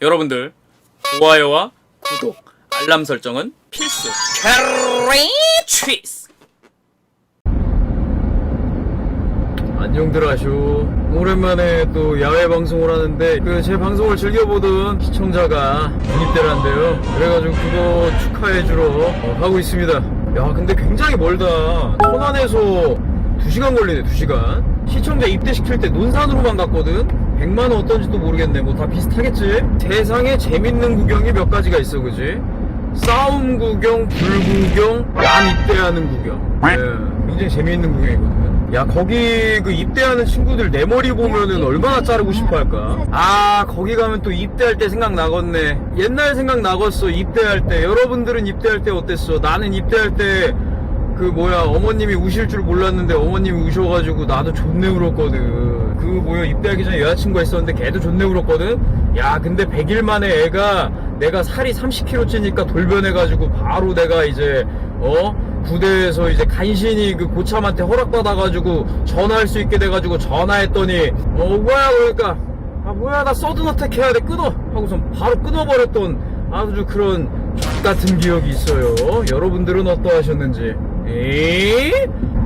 여러분들 좋아요와 구독, 알람 설정은 필수. 캐리 취스. 안녕 들 하쇼. 오랜만에 또 야외 방송을 하는데 그 제 방송을 즐겨보던 시청자가 유입대란데요. 그래가지고 그거 축하해주러 어, 하고 있습니다. 야 근데 굉장히 멀다. 천안에서 2시간 걸리네 2시간. 시청자 입대시킬 때 논산으로만 갔거든. 100만 원 어떤지도 모르겠네. 뭐 다 비슷하겠지. 세상에 재밌는 구경이 몇 가지가 있어 그지? 싸움 구경, 불 구경, 남 입대하는 구경. 예, 굉장히 재미있는 구경이거든. 야, 거기 그 입대하는 친구들 내 머리 보면은 얼마나 자르고 싶어 할까? 아, 거기 가면 또 입대할 때 생각나겠네. 옛날 생각나겠어, 입대할 때. 여러분들은 입대할 때 어땠어? 나는 입대할 때 그 뭐야 어머님이 우실 줄 몰랐는데 어머님이 우셔가지고 나도 존내 울었거든. 그 뭐야 입대하기 전에 여자친구가 있었는데 걔도 존내 울었거든? 야 근데 100일 만에 애가 내가 살이 30kg 찌니까 돌변해가지고 바로 내가 이제 어? 부대에서 이제 간신히 그 고참한테 허락받아가지고 전화할 수 있게 돼가지고 전화했더니 어 뭐야 그러니까. 아 뭐야 나 서든어택 해야 돼 끊어! 하고선 바로 끊어버렸던 아주 그런 같은 기억이 있어요. 여러분들은 어떠하셨는지 에이?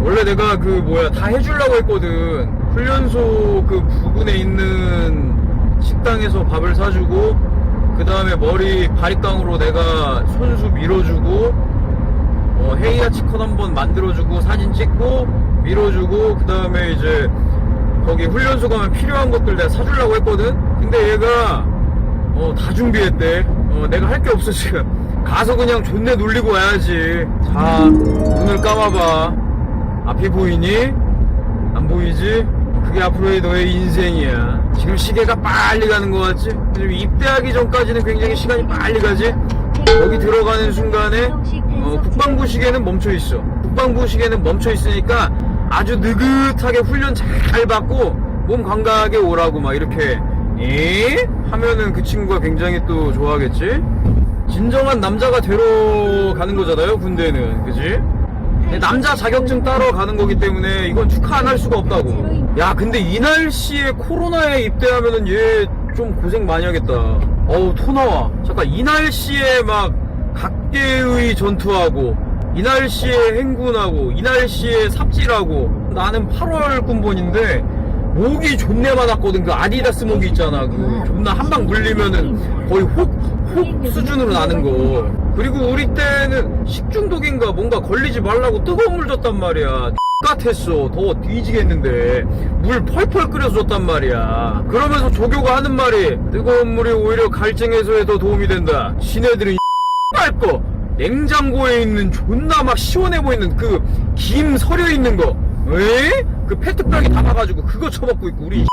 원래 내가 그 뭐야 다 해주려고 했거든. 훈련소 그 부근에 있는 식당에서 밥을 사주고 그 다음에 머리 바리깡으로 내가 손수 밀어주고 어, 헤이아 치 컷 한번 만들어주고 사진 찍고 밀어주고 그 다음에 이제 거기 훈련소 가면 필요한 것들 내가 사주려고 했거든? 근데 얘가 어, 다 준비했대. 어, 내가 할 게 없어 지금 가서 그냥 존내 놀리고 와야지 자 눈을 감아봐 앞이 보이니? 안 보이지? 그게 앞으로의 너의 인생이야 지금 시계가 빨리 가는 것 같지? 입대하기 전까지는 굉장히 시간이 빨리 가지? 거기 들어가는 순간에 어, 국방부 시계는 멈춰 있어. 국방부 시계는 멈춰 있으니까 아주 느긋하게 훈련 잘 받고 몸 건강하게 오라고 막 이렇게 에? 하면은 그 친구가 굉장히 또 좋아하겠지. 진정한 남자가 되러 가는 거잖아요 군대는 그지? 남자 자격증 따러 가는 거기 때문에 이건 축하 안 할 수가 없다고. 야 근데 이 날씨에 코로나에 입대하면은 얘 좀 고생 많이 하겠다. 어우 토 나와. 잠깐 이 날씨에 막 각계의 전투하고 이 날씨에 행군하고 이 날씨에 삽질하고 나는 8월 군번인데 목이 존내 많았거든. 그 아디다스 목이 있잖아. 그 존나 한 방 물리면은 거의 혹, 혹 수준으로 나는 거. 그리고 우리 때는 식중독인가 뭔가 걸리지 말라고 뜨거운 물 줬단 말이야. 같았어. 더워 뒤지겠는데. 물 펄펄 끓여서 줬단 말이야. 그러면서 조교가 하는 말이 뜨거운 물이 오히려 갈증 해소에 더 도움이 된다. 지네들은 거. 냉장고에 있는 존나 막 시원해 보이는 그 김 서려 있는 거 에? 그 페트병에 담아가지고 그거 처먹고 있고 우리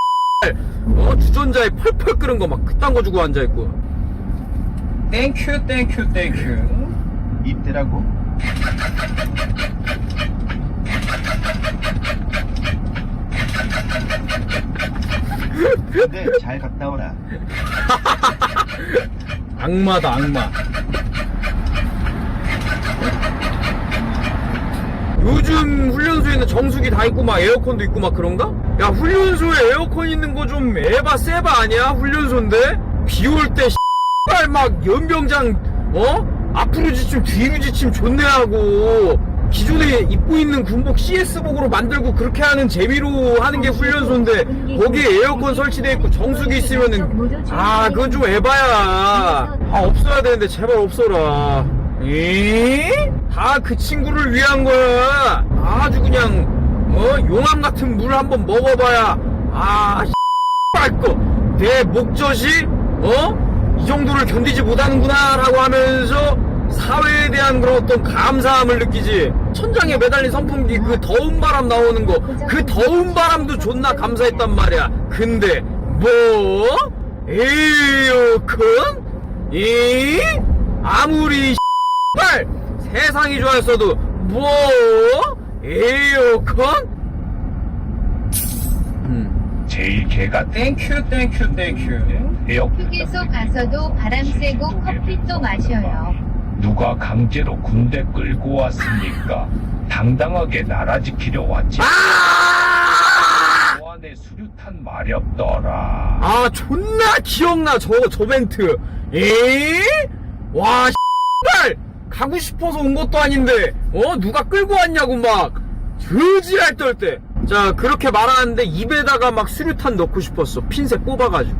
어 주전자에 펄펄 끓은 거 막 그딴 거 주고 앉아있고 땡큐 땡큐 땡큐 입대라고? 근데 잘 갔다 오라. 악마다 악마 요즘 훈련소에는 정수기 다 있고 막 에어컨도 있고 막 그런가? 야 훈련소에 에어컨 있는 거 좀 에바 세바 아니야? 훈련소인데? 비 올때 씨발 막 연병장 어? 앞으로 지침 뒤로 지침 존내 하고 기존에 입고 있는 군복 CS복으로 만들고 그렇게 하는 재미로 하는 게 훈련소인데 거기에 에어컨 설치돼 있고 정수기 있으면은 아 그건 좀 에바야 아 없어야 되는데 제발 없어라 에? 다 그 친구를 위한 거야. 아주 그냥 어 용암 같은 물 한번 먹어봐야 아 빨거내 목젖이 어? 이 정도를 견디지 못하는구나라고 하면서 사회에 대한 그런 어떤 감사함을 느끼지. 천장에 매달린 선풍기 그 더운 바람 나오는 거 그 더운 바람도 존나 감사했단 말이야. 근데 뭐? 에어컨? 이? 아무리 빨 세상이 좋았어도 뭐 에어컨 음 제일 개가 땡큐 땡큐 땡큐 에어 휴게소 가서도 바람 쐬고 커피도 마셔요. 누가 강제로 군대 끌고 왔습니까? 당당하게 나라 지키려 왔지. 아! 또한 만에 수류탄 마렵더라. 아 존나 기억나 저저 멘트 에? 와 씨발 가고 싶어서 온 것도 아닌데 어? 누가 끌고 왔냐고 막 저지랄 떨 때 자 그렇게 말하는데 입에다가 막 수류탄 넣고 싶었어. 핀셋 뽑아가지고.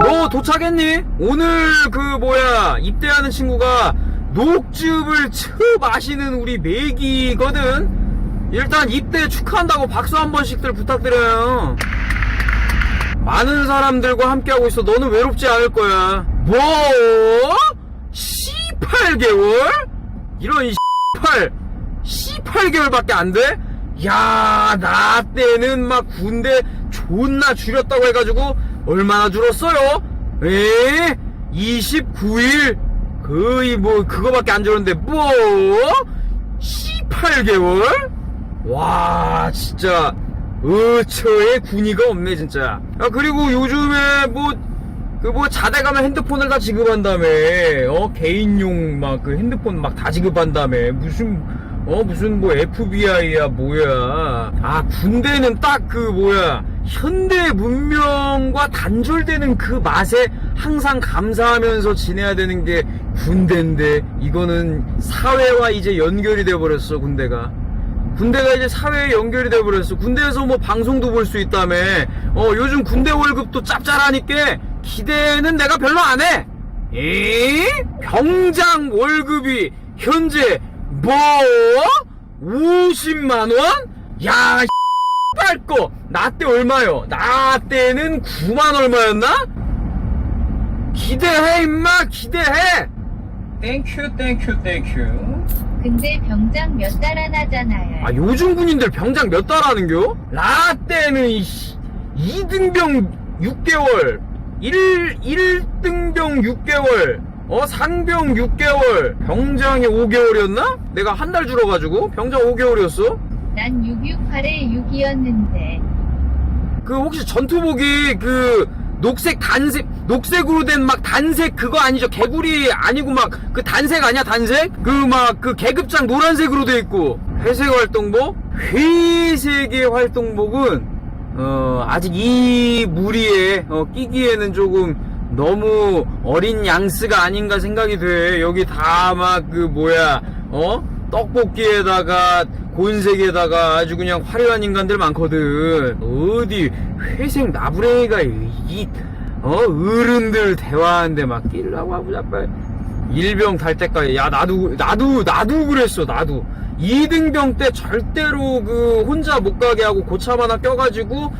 너 도착했니? 오늘 그 뭐야 입대하는 친구가 녹즙을 쳐 마시는 우리 매기거든. 일단 입대 축하한다고 박수 한 번씩들 부탁드려요. 많은 사람들과 함께하고 있어. 너는 외롭지 않을 거야. 뭐? 18개월? 이런 이18 18개월밖에 안 돼? 야, 나 때는 막 군대 존나 줄였다고 해가지고 얼마나 줄었어요? 에? 29일? 거의 뭐 그거밖에 안 줄었는데 뭐? 18개월? 와, 진짜 어처에 군의가 없네 진짜. 아 그리고 요즘에 뭐 그 뭐 자대 가면 핸드폰을 다 지급한다며. 어? 개인용 막 그 핸드폰 막 다 지급한다며. 무슨 어? 무슨 뭐 FBI야 뭐야. 아 군대는 딱 그 뭐야. 현대 문명과 단절되는 그 맛에 항상 감사하면서 지내야 되는 게 군대인데 이거는 사회와 이제 연결이 돼 버렸어 군대가. 군대가 이제 사회에 연결이 돼 버렸어. 군대에서 뭐 방송도 볼 수 있다며. 어, 요즘 군대 월급도 짭짤하니까 기대는 내가 별로 안 해. 에? 병장 월급이 현재 뭐? 50만 원? 야, 빨거. 나 때 얼마요? 나 때는 9만 얼마였나? 기대해, 임마, 기대해! 땡큐, 땡큐, 땡큐. 근데 병장 몇 달 안 하잖아요. 아 요즘 군인들 병장 몇 달 하는겨? 나 때는 이씨 2등병 6개월 1, 1등병 6개월 어 상병 6개월 병장이 5개월이었나? 내가 한 달 줄어가지고 병장 5개월이었어? 난 668에 6이었는데. 그 혹시 전투복이 그 녹색 단색 녹색으로 된 막 단색 그거 아니죠? 개구리 아니고 막 그 단색 아니야 단색? 그 막그 계급장 노란색으로 돼 있고. 회색 활동복? 회색의 활동복은 어 아직 이 무리에 어, 끼기에는 조금 너무 어린 양스가 아닌가 생각이 돼 여기 다 막 그 뭐야 어 떡볶이에다가 곤색에다가 아주 그냥 화려한 인간들 많거든. 어디 회색 나부랭이가 이, 어, 어른들 대화하는데 막 끼려고 하고 자빨 일병 달 때까지. 야, 나도, 나도, 나도 그랬어, 나도. 2등병 때 절대로 그 혼자 못 가게 하고 고참 하나 껴가지고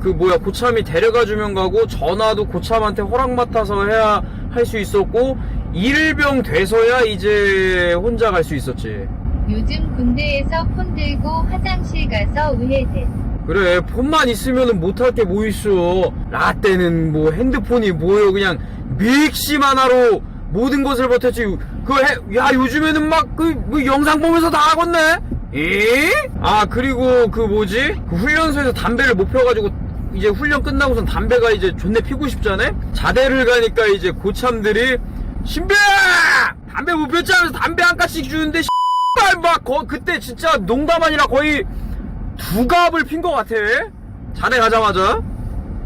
그 뭐야 고참이 데려가 주면 가고 전화도 고참한테 허락 맡아서 해야 할 수 있었고 일병 돼서야 이제 혼자 갈 수 있었지. 요즘 군대에서 폰 들고 화장실 가서 의해대. 그래 폰만 있으면은 못할 게 뭐 있어 나 때는 뭐 핸드폰이 뭐요 그냥 믹시 하나로 모든 것을 버텼지 그야 요즘에는 막그뭐 영상 보면서 다 하겠네 에? 아 그리고 그 뭐지 그 훈련소에서 담배를 못 펴가지고 이제 훈련 끝나고선 담배가 이제 존내 피고 싶잖아 자대를 가니까 이제 고참들이 신배 담배 못 폈지 하면서 담배 한 가씩 주는데 씨발 막 거, 그때 진짜 농담 아니라 거의 두 갑을 핀 것 같아. 자네 가자마자.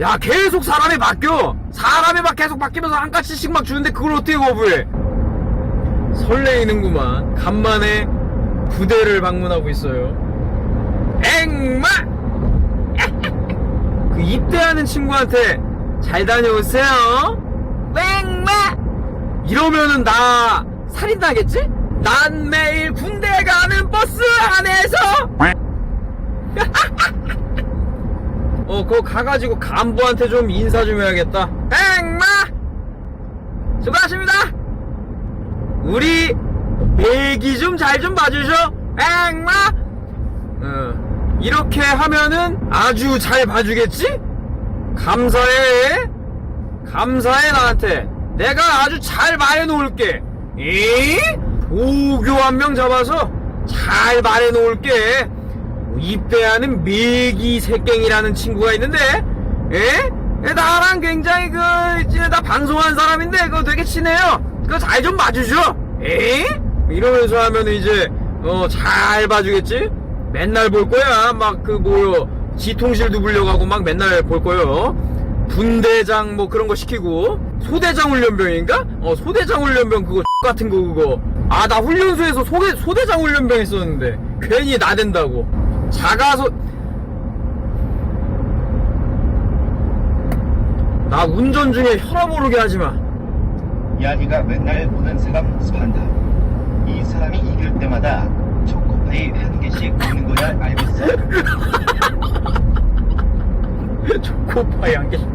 야, 계속 사람이 바뀌어. 사람이 막 계속 바뀌면서 한 가지씩 막 주는데 그걸 어떻게 거부해? 설레이는구만. 간만에 부대를 방문하고 있어요. 앵마! 그 입대하는 친구한테 잘 다녀오세요. 앵마! 이러면은 나 살인당하겠지? 난 매일 군대 가는 버스 안에서 어, 그거 가가지고 간부한테 좀 인사 좀 해야겠다. 앵마! 수고하십니다! 우리 애기 좀 잘 좀 봐주셔! 앵마! 어, 이렇게 하면은 아주 잘 봐주겠지? 감사해! 감사해, 나한테. 내가 아주 잘 말해놓을게. 이? 오교 한 명 잡아서 잘 말해놓을게. 입대하는 메기 새깽이라는 친구가 있는데, 예? 예, 나랑 굉장히 그, 이제 나 방송한 사람인데, 그거 되게 친해요. 그거 잘 좀 봐주죠. 에? 이러면서 하면 이제, 어, 잘 봐주겠지? 맨날 볼 거야. 막 그, 뭐요. 지통실도 불려가고 막 맨날 볼 거예요. 분대장 뭐 그런 거 시키고 소대장 훈련병인가? 어 소대장 훈련병 그거 같은 거 그거 아 나 훈련소에서 소대 소대장 훈련병 했었는데 괜히 나댄다고 자가소 나 운전 중에 혈압 오르게 하지 마. 야, 니가 맨날 보는 사람 스판다. 이 사람이 이길 때마다 초코파이 한 개씩 먹는 거야, 알고 있어? 초코파이 한 개씩.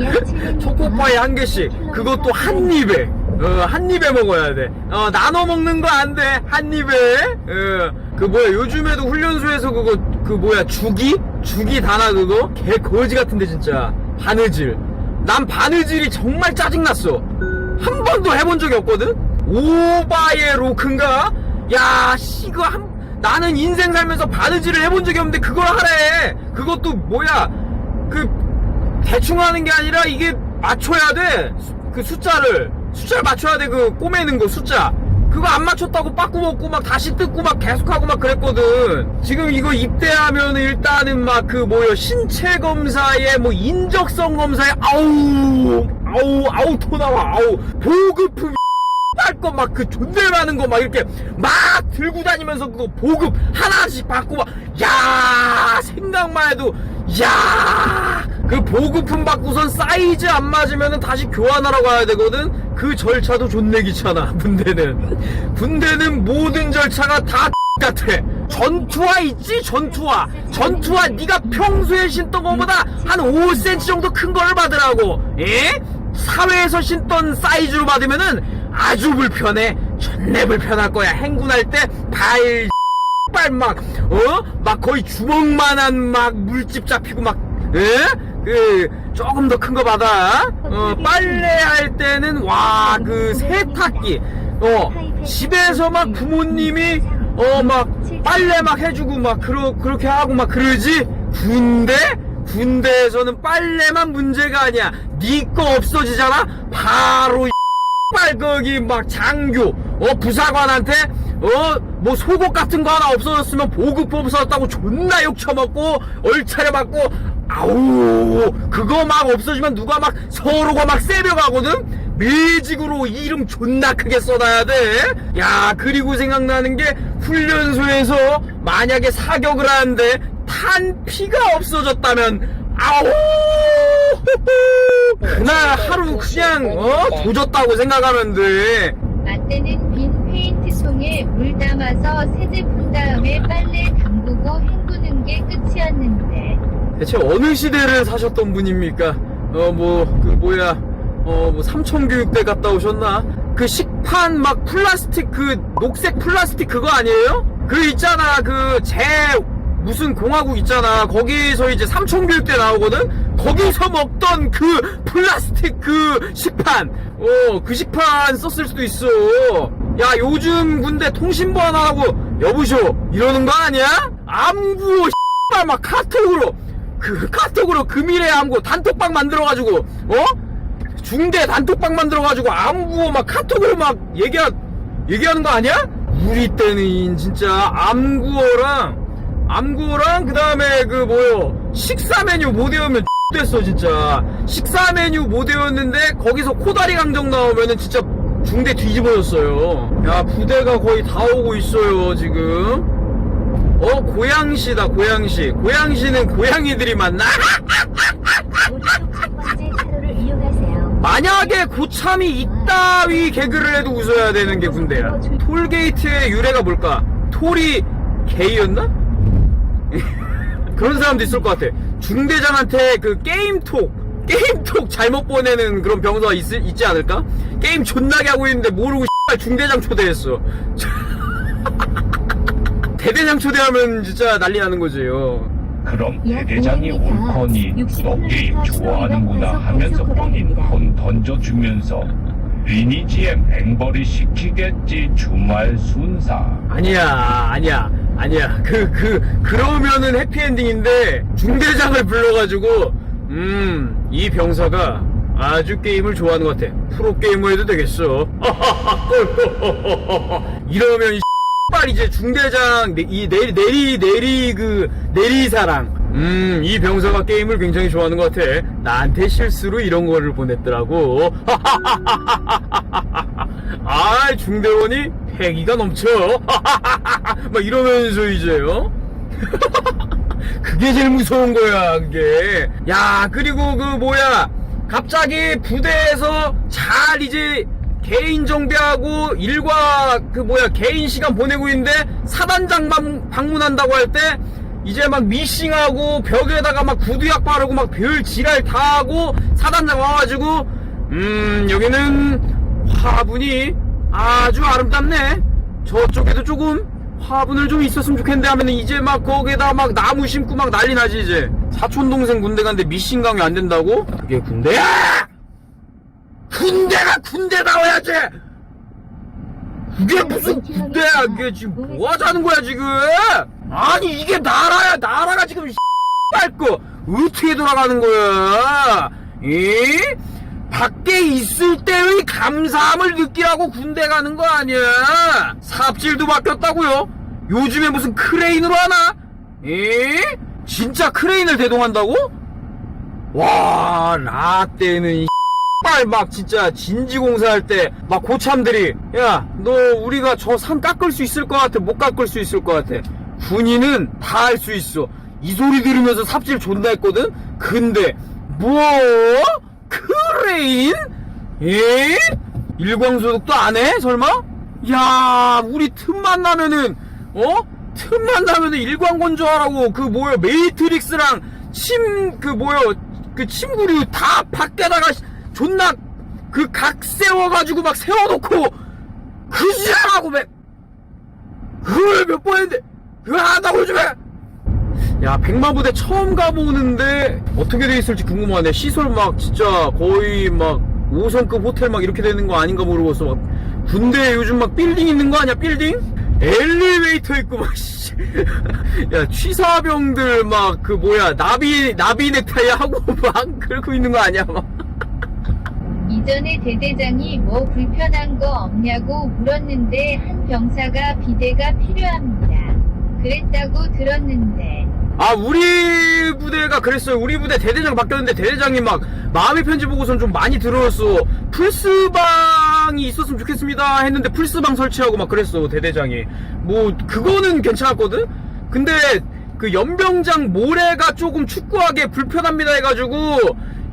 약 초코파이 한 개씩. 그것도 한 입에. 어, 한 입에 먹어야 돼. 어, 나눠 먹는 거 안 돼. 한 입에. 어, 그 뭐야, 요즘에도 훈련소에서 그거, 그 뭐야, 죽이? 죽이 다나 그거? 개 거지 같은데, 진짜. 바느질. 난 바느질이 정말 짜증났어. 한 번도 해본 적이 없거든? 오바의 로크인가? 야, 씨, 그거 한, 나는 인생 살면서 바느질을 해본 적이 없는데 그걸 하래. 그것도 뭐야, 그, 대충 하는 게 아니라 이게 맞춰야 돼. 수- 그 숫자를. 숫자를 맞춰야 돼. 그 꼬매는 거 숫자. 그거 안 맞췄다고 빠꾸 먹고 막 다시 뜯고 막 계속하고 막 그랬거든. 지금 이거 입대하면 일단은 막 그 뭐요 신체 검사에 뭐 인적성 검사에 아우 아우 아우 토 나와 아우 보급품 빨거 막 그 존대 많은 거막 이렇게 막 들고 다니면서 그거 보급 하나씩 받고 막 야 생각만 해도 야! 그 보급품 받고선 사이즈 안 맞으면은 다시 교환하러 가야 되거든? 그 절차도 존내 귀찮아 군대는. 군대는 모든 절차가 다 같아. 전투화 있지 전투화. 전투화 네가 평소에 신던 거보다 한 5cm 정도 큰 거를 받으라고. 예? 사회에서 신던 사이즈로 받으면은 아주 불편해. 존내 불편할 거야. 행군할 때 발 빨막 어? 막 거의 주먹만한 막 물집 잡히고 막 예? 그 조금 더 큰 거 받아. 어 빨래할 때는 와 그 세탁기. 어 집에서 막 부모님이 어 막 빨래 막 해주고 막 그러 그렇게 하고 막 그러지? 군대? 군대에서는 빨래만 문제가 아니야. 네 거 없어지잖아? 바로 빨 거기 막 장교 어 부사관한테 어? 뭐 속옷 같은 거 하나 없어졌으면 보급 없어졌다고 존나 욕 처먹고 얼차려 맞고 아우 그거 막 없어지면 누가 막 서로가 막 세벼가거든? 매직으로 이름 존나 크게 써놔야 돼 야 그리고 생각나는 게 훈련소에서 만약에 사격을 하는데 탄 피가 없어졌다면 아우 그날 하루 그냥 어? 조졌다고 생각하면 돼. 페인트 통에 물 담아서 세제 푼 다음에 빨래 담그고 헹구는 게 끝이었는데 대체 어느 시대를 사셨던 분입니까? 어 뭐 그 뭐야 어 뭐 삼천 교육대 갔다 오셨나? 그 식판 막 플라스틱 그 녹색 플라스틱 그거 아니에요? 그 있잖아 그 제 무슨 공화국 있잖아 거기서 이제 삼천 교육대 나오거든 거기서 먹던 그 플라스틱 그 식판 어 그 식판 썼을 수도 있어 야 요즘 군대 통신부 하나 하고 여보쇼 이러는 거 아니야? 암구 씨발 막 카톡으로 그 카톡으로 금일의 암구 단톡방 만들어가지고 어 중대 단톡방 만들어가지고 암구 막 카톡으로 막 얘기하 얘기하는 거 아니야? 우리 때는 진짜 암구어랑 암구어랑 그 다음에 그 뭐요 식사 메뉴 못 외우면 됐어 진짜 식사 메뉴 못 외웠는데 거기서 코다리 강정 나오면은 진짜 중대 뒤집어졌어요 야 부대가 거의 다 오고 있어요 지금 어 고양시다 고양시 고양시는 고양이들이 이용하세요. 만약에 고참이 이따위 개그를 해도 웃어야 되는 게 군대야 톨게이트의 유래가 뭘까? 톨이 게이였나? 그런 사람도 있을 것 같아 중대장한테 그 게임톡 게임톡 잘못 보내는 그런 병사가 있, 있지 않을까? 게임 존나게 하고 있는데 모르고 중대장 초대했어. 대대장 초대하면 진짜 난리 나는 거지요 그럼 대대장이 옳거니 너 게임 좋아하는구나 하면서 본인 폰 던져주면서 리니지에 맹벌이 시키겠지 주말 순사. 아니야, 아니야, 아니야. 그, 그, 그러면은 해피엔딩인데, 중대장을 불러가지고, 음, 이 병사가 아주 게임을 좋아하는 것 같아. 프로게이머 해도 되겠어. 이러면, 이 X발 이제 중대장, 내- 이 내리, 내리, 내리, 그, 내리사랑, 음, 이 병사가 게임을 굉장히 좋아하는 것 같아. 나한테 실수로 이런 거를 보냈더라고. 아, 중대원이 패기가 넘쳐. 막 이러면서 이제요. 그게 제일 무서운 거야, 그게. 야, 그리고 그 뭐야. 갑자기 부대에서 잘 이제 개인 정비하고 일과 그 뭐야 개인 시간 보내고 있는데 사단장 방, 방문한다고 할 때 이제 막 미싱하고 벽에다가 막 구두약 바르고 막 별 지랄 다 하고 사단장 와가지고 음 여기는 화분이 아주 아름답네. 저쪽에도 조금 화분을 좀 있었으면 좋겠는데 하면 이제 막 거기에다 막 나무 심고 막 난리 나지 이제 사촌 동생 군대 갔는데 미싱 강요 안 된다고? 그게 군대야! 군대가 군대다워야지! 그게 무슨 군대야 그게 지금 뭐 하자는 거야 지금 아니 이게 나라야 나라가 지금 빨거 어떻게 돌아가는 거야 이 밖에 있을 때의 감사함을 느끼라고 군대 가는 거 아니야. 삽질도 바뀌었다고요? 요즘에 무슨 크레인으로 하나? 이 진짜 크레인을 대동한다고? 와 라떼는 빨막 진짜 진지 공사할 때 막 고참들이 야 너 우리가 저 산 깎을 수 있을 것 같아? 못 깎을 수 있을 것 같아? 군인은 다 할 수 있어. 이 소리 들으면서 삽질 존나 했거든? 근데 뭐 크레인? 예 일광소득도 안 해? 설마? 야 우리 틈만 나면은 어? 틈만 나면은 일광건조하라고 그 뭐야 메이트릭스랑 침 그 뭐야 그 침구류 다 밖에다가 존나 그 각 세워가지고 막 세워놓고 그 지랄하고 매 그걸 몇 번 했는데 그거 한다고 요즘에 야 백마부대 처음 가보는데 어떻게 돼 있을지 궁금하네 시설 막 진짜 거의 막 5성급 호텔 막 이렇게 되는 거 아닌가 모르겠어 막 군대 요즘 막 빌딩 있는 거 아니야 빌딩? 엘리베이터 있고 막 씨. 야 취사병들 막 그 뭐야 나비 나비 넥타이 하고 막 그러고 있는 거 아니야 막 이전에 대대장이 뭐 불편한 거 없냐고 물었는데 한 병사가 비대가 필요합니다. 그랬다고 들었는데 아 우리 부대가 그랬어요. 우리 부대 대대장 바뀌었는데 대대장이 막 마음의 편지 보고선 좀 많이 들어왔어. 플스방이 있었으면 좋겠습니다 했는데 플스방 설치하고 막 그랬어 대대장이. 뭐 그거는 괜찮았거든? 근데 그 연병장 모래가 조금 축구하게 불편합니다 해가지고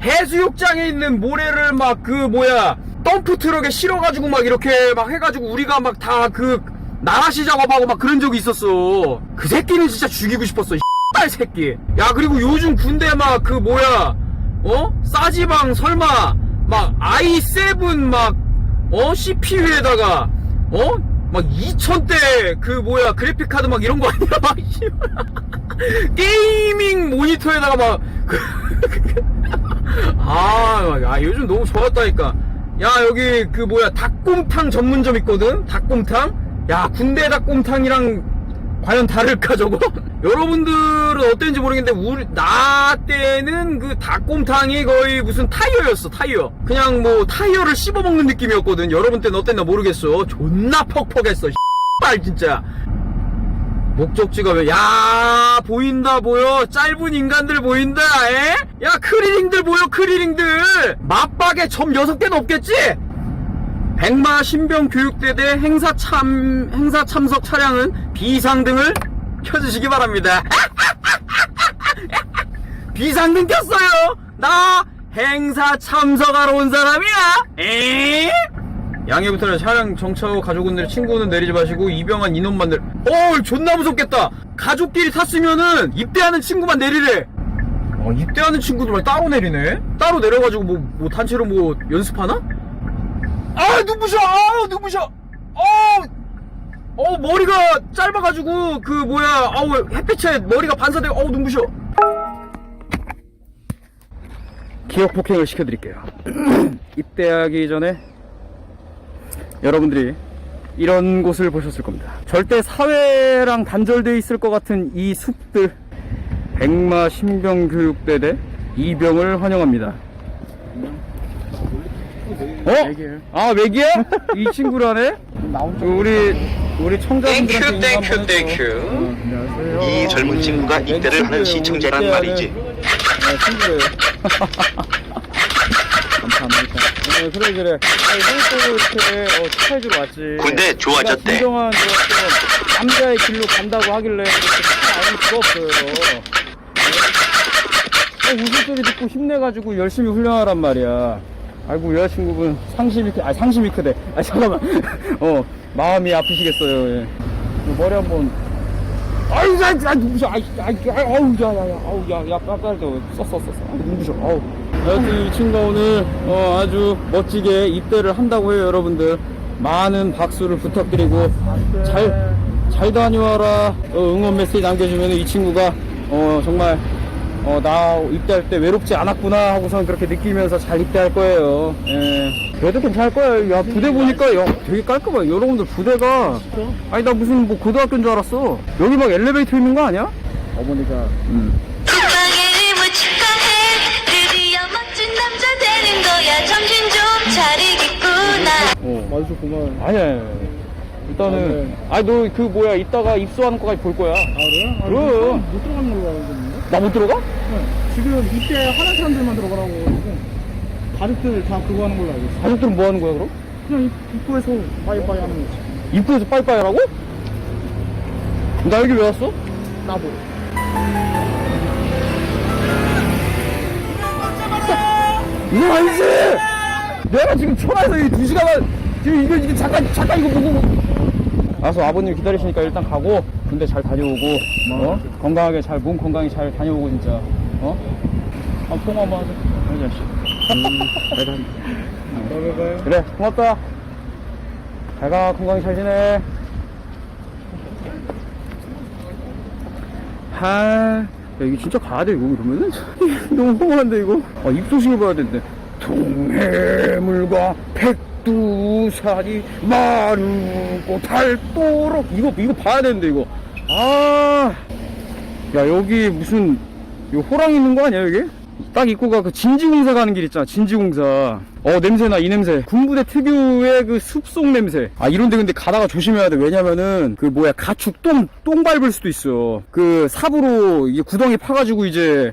해수욕장에 있는 모래를 막 그 뭐야 덤프 트럭에 실어가지고 막 이렇게 막 해가지고 우리가 막 다 그 나라시 작업하고 막 그런 적이 있었어. 그 새끼는 진짜 죽이고 싶었어 이딸 새끼 야 그리고 요즘 군대 막 그 뭐야 어 싸지방 설마 막 i7 막어 CPU에다가 어 막 2000대 그 뭐야 그래픽 카드 막 이런 거 아니야 막. 게이밍 모니터에다가 막 아, 야, 요즘 너무 좋았다니까. 야, 여기 그 뭐야, 닭곰탕 전문점 있거든? 닭곰탕? 야, 군대 닭곰탕이랑 과연 다를까, 저거? 여러분들은 어땠는지 모르겠는데, 우리, 나 때는 그 닭곰탕이 거의 무슨 타이어였어, 타이어. 그냥 뭐, 타이어를 씹어먹는 느낌이었거든. 여러분 때는 어땠나 모르겠어. 존나 퍽퍽했어, 빨 진짜. 목적지가 왜, 야, 보인다, 보여. 짧은 인간들 보인다, 에? 야, 크리링들 보여, 크리링들. 맞박에 점 6개는 없겠지? 백마 신병 교육대대 행사 참, 행사 참석 차량은 비상 등을 켜주시기 바랍니다. 비상등 켰어요! 나 행사 참석하러 온 사람이야! 에? 양해부터는 차량 정차후 가족분들 친구는 내리지 마시고 입영한 인원만 내리 어 존나 무섭겠다 가족끼리 탔으면은 입대하는 친구만 내리래 어 입대하는 친구들만 따로 내리네 따로 내려가지고 뭐, 뭐 단체로 뭐 연습하나? 아 눈부셔 아 눈부셔 어, 어 머리가 짧아가지고 그 뭐야 아우 햇빛에 머리가 반사되고 어우 눈부셔 기억 폭행을 시켜드릴게요 입대하기 전에 여러분들이 이런 곳을 보셨을 겁니다. 절대 사회랑 단절되어 있을 것 같은 이 숲들. 백마 신병교육대대 이병을 환영합니다. 어? 아, 맥이야? 이 친구라네? 우리, 우리 청자분들한테 해줘. 어, 안녕하세요. 이 젊은 친구가 입대를 하는 시청자란 말이지. 네, 친구예요. 감사합니다. 네, 그래, 그래. 아니, 형도 이렇게 어, 축하해주러 왔지. 군대 좋아졌대. 내가 진정한 그 남자의 길로 간다고 하길래 이렇게 아니 부럽어요. 네? 웃음소리 듣고 힘내가지고 열심히 훈련하란 말이야. 아이고 여자친구분 상심이 크, 아 상심이 크대. 아 잠깐만. 어 마음이 아프시겠어요. 예. 그 머리 한번. 아유, 야, 야, 눈부셔. 아이, 아우, 야, 야, 야, 아우, 야, 야, 깜짝이야. 썼어, 썼어. 아, 눈부셔. 아우. 여튼 이 친구가 오늘, 어, 아주 멋지게 입대를 한다고 해요, 여러분들. 많은 박수를 부탁드리고, 잘, 잘 다녀와라. 어, 응원 메시지 남겨주면 이 친구가, 어, 정말, 어, 나 입대할 때 외롭지 않았구나 하고선 그렇게 느끼면서 잘 입대할 거예요. 예. 그래도 괜찮을 거예요. 야, 부대 보니까, 야, 되게 깔끔해. 여러분들 부대가. 아니, 나 무슨 뭐 고등학교인 줄 알았어. 여기 막 엘리베이터 있는 거 아니야? 어머니가. 음. 축하해 뭐 축하해 드디어 멋진 남자 되는 거야 정신 좀 차리겠구나 어. 맞으셨구만. 아니야, 아니야. 일단은, 아니, 너 그 뭐야, 이따가 입소하는 거까지 볼 거야. 아, 그래요? 그럼. 못 들어가는 걸로 알고 있는데? 나 못 들어가? 지금 이때 하는 사람들만 들어가라고 해가지고 가족들 다 그거 하는 걸로 알고 있어 가족들은 뭐 하는 거야, 그럼? 그냥 입- 입구에서 빠이빠이 하는 거지 입구에서 빠이빠이 하라고? 나 여기 왜 왔어? 나보 이거 아니지! 내가 지금 천하에서 이 두 시간만, 지금 이거, 이거 잠깐, 잠깐 이거 보고. 알았어, 아버님 기다리시니까 일단 가고, 군대 잘 다녀오고, 어? 건강하게 잘, 몸 건강히 잘 다녀오고, 진짜. 어? 한 통화 한번 하자. 하자, 씨. 나봐봐요 그래, 고맙다. 잘 가, 건강히 잘 지내. 하, 야, 이거 진짜 가야 돼, 이거, 이러면은? 너무 허무한데, 이거? 아, 입소식을 봐야 되는데. 동해물과 백 두산이 마르고 닳도록. 이거, 이거 봐야 되는데, 이거. 아, 야, 여기 무슨, 요 호랑 있는 거 아니야, 여기? 딱 입구가 그 진지공사 가는 길 있잖아, 진지공사. 어, 냄새나, 이 냄새. 군부대 특유의 그 숲속 냄새. 아, 이런데 근데 가다가 조심해야 돼. 왜냐면은, 그 뭐야, 가축 똥, 똥 밟을 수도 있어. 그 삽으로 이게 구덩이 파가지고 이제,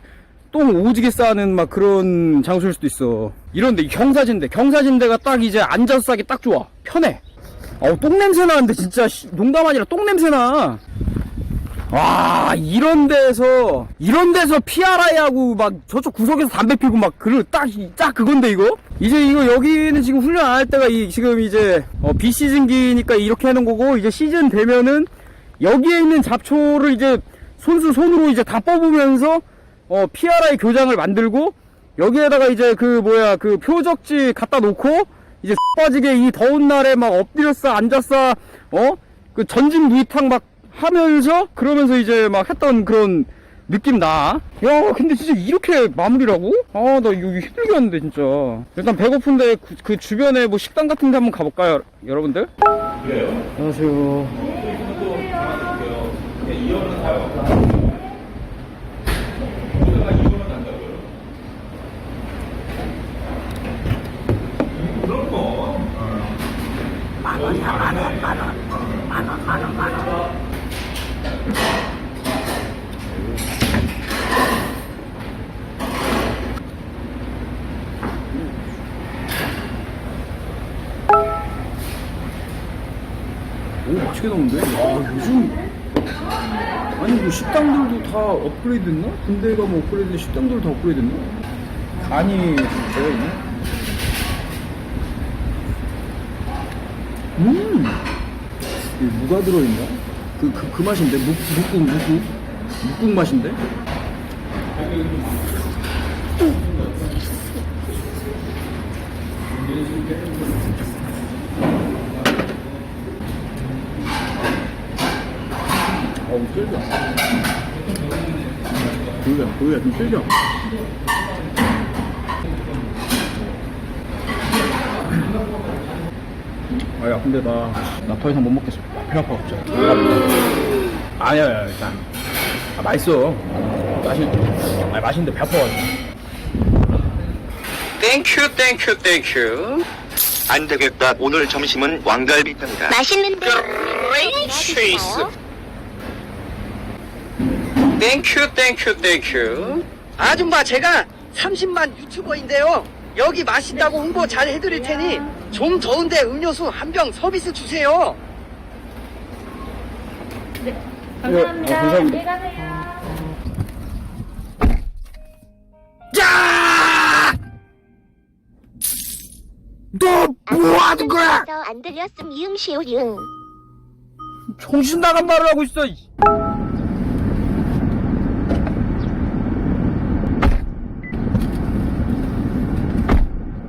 똥 오지게 싸는 막 그런 장소일 수도 있어. 이런데 경사진대, 경사진대가 딱 이제 앉아서 싸기 딱 좋아. 편해. 아우, 똥 냄새 나는데 진짜, 씨, 농담 아니라 똥 냄새 나. 와 이런 데서 이런 데서 피아라이 하고 막 저쪽 구석에서 담배 피고 막 그걸 딱딱 그건데 이거 이제 이거 여기는 지금 훈련 안 할 때가 이 지금 이제 어, 비시즌기니까 이렇게 하는 거고 이제 시즌 되면은 여기에 있는 잡초를 이제 손수 손으로 이제 다 뽑으면서 어 피아라이 교장을 만들고 여기에다가 이제 그 뭐야 그 표적지 갖다 놓고 이제 빠지게 이 더운 날에 막 엎드렸어 앉았어 어그 전진 무이탕 막 하면서 그러면서 이제 막 했던 그런 느낌 나. 야, 근데 진짜 이렇게 마무리라고? 아, 나 이거 힘들게 하는데 진짜. 일단 배고픈데 그, 그 주변에 뭐 식당 같은 데 한번 가볼까요, 여러분들? 그래요? 안녕하세요. 오, 맛있게 나오는데? 아, 요즘. 아니, 뭐 식당들도 다 업그레이드 됐나? 군대가 뭐 업그레이드 식당들도 다 업그레이드 됐나? 간이 되어 있네? 음! 이게 무가 들어있나? 그, 그, 그 맛인데? 묵, 묵국, 묵국? 묵국 맛인데? 어우, 쓸겨. 고기가, 고기가 좀 쓸겨. 아, 야, 근데 나, 나 더 이상 못 먹겠어. 배 아파, 갑자기. 아니야, 야, 일단. 아, 맛있어. 맛있, 아, 맛있는데 배 아파가지고. 땡큐, 땡큐, 땡큐. 안 되겠다. 오늘 점심은 왕갈비탕이다. 맛있는데 스위스. 땡큐 땡큐 땡큐 아줌마 제가 30만 유튜버인데요 여기 맛있다고 홍보 잘 해드릴 테니 좀 더운데 음료수 한 병 서비스 주세요 감사합니다. 감사합니다. 너 뭐하는 거야? 안 들렸음 이응시오융 정신 나간 말을 하고 있어. 이.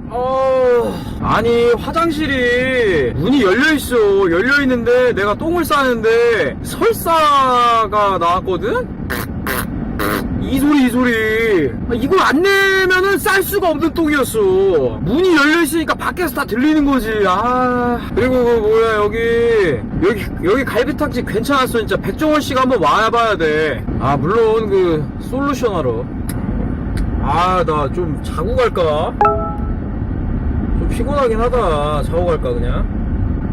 어, 아니 화장실이 문이 열려 있어. 열려 있는데 내가 똥을 싸는데 설사가 나왔거든. 이 소리 이 소리. 아, 이걸 안 내면은 쌀 수가 없는 똥이었어. 문이 열려있으니까 밖에서 다 들리는 거지. 아 그리고 그 뭐야 여기. 여기 여기 갈비탕집 괜찮았어. 진짜 백종원 씨가 한번 와봐야 돼아 물론 그 솔루션 하러. 아 나 좀 자고 갈까? 좀 피곤하긴 하다. 자고 갈까 그냥?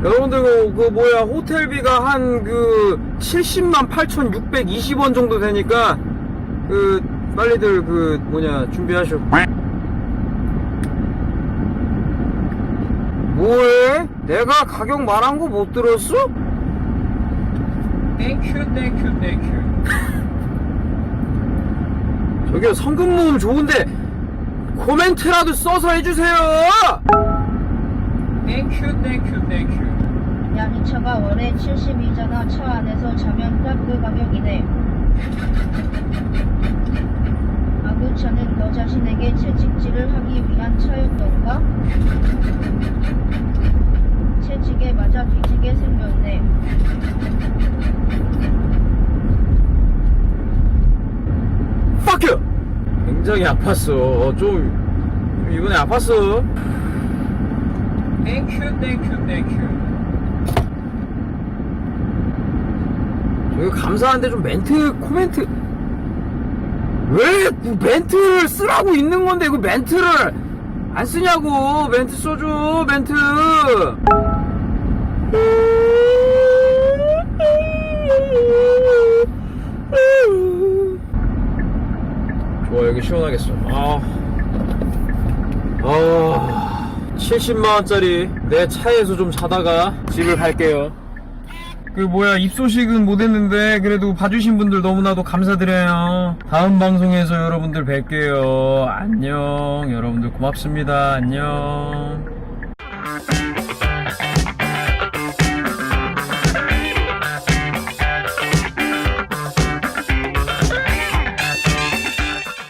여러분들 그, 그 뭐야 호텔비가 한 그 70만 8,620원 정도 되니까 그 빨리들 그 뭐냐 준비하쇼 뭐해? 내가 가격 말한 거 못 들었어? 땡큐 땡큐 땡큐 저기요 성금 모음 좋은데 코멘트라도 써서 해주세요 땡큐 땡큐 땡큐 야, 이 차가 원래 72잖아. 차 안에서 자면 딱 그 가격이네. 아, 그 차는 너 자신에게 채찍질을 하기 위한 차였던가? 채찍에 맞아 뒤지게 생겼네. Fuck you! 굉장히 아팠어 좀 이번에 아팠어 땡큐 땡큐 땡큐 저기 감사한데 좀 멘트 코멘트. 왜 멘트를 쓰라고 있는 건데 그 멘트를 안 쓰냐고. 멘트 써줘 멘트. 좋아 여기 시원하겠어. 아, 아 70만원짜리 내 차에서 좀 자다가 집을 갈게요. 그 뭐야 입소식은 못했는데 그래도 봐주신 분들 너무나도 감사드려요. 다음 방송에서 여러분들 뵐게요. 안녕. 여러분들 고맙습니다. 안녕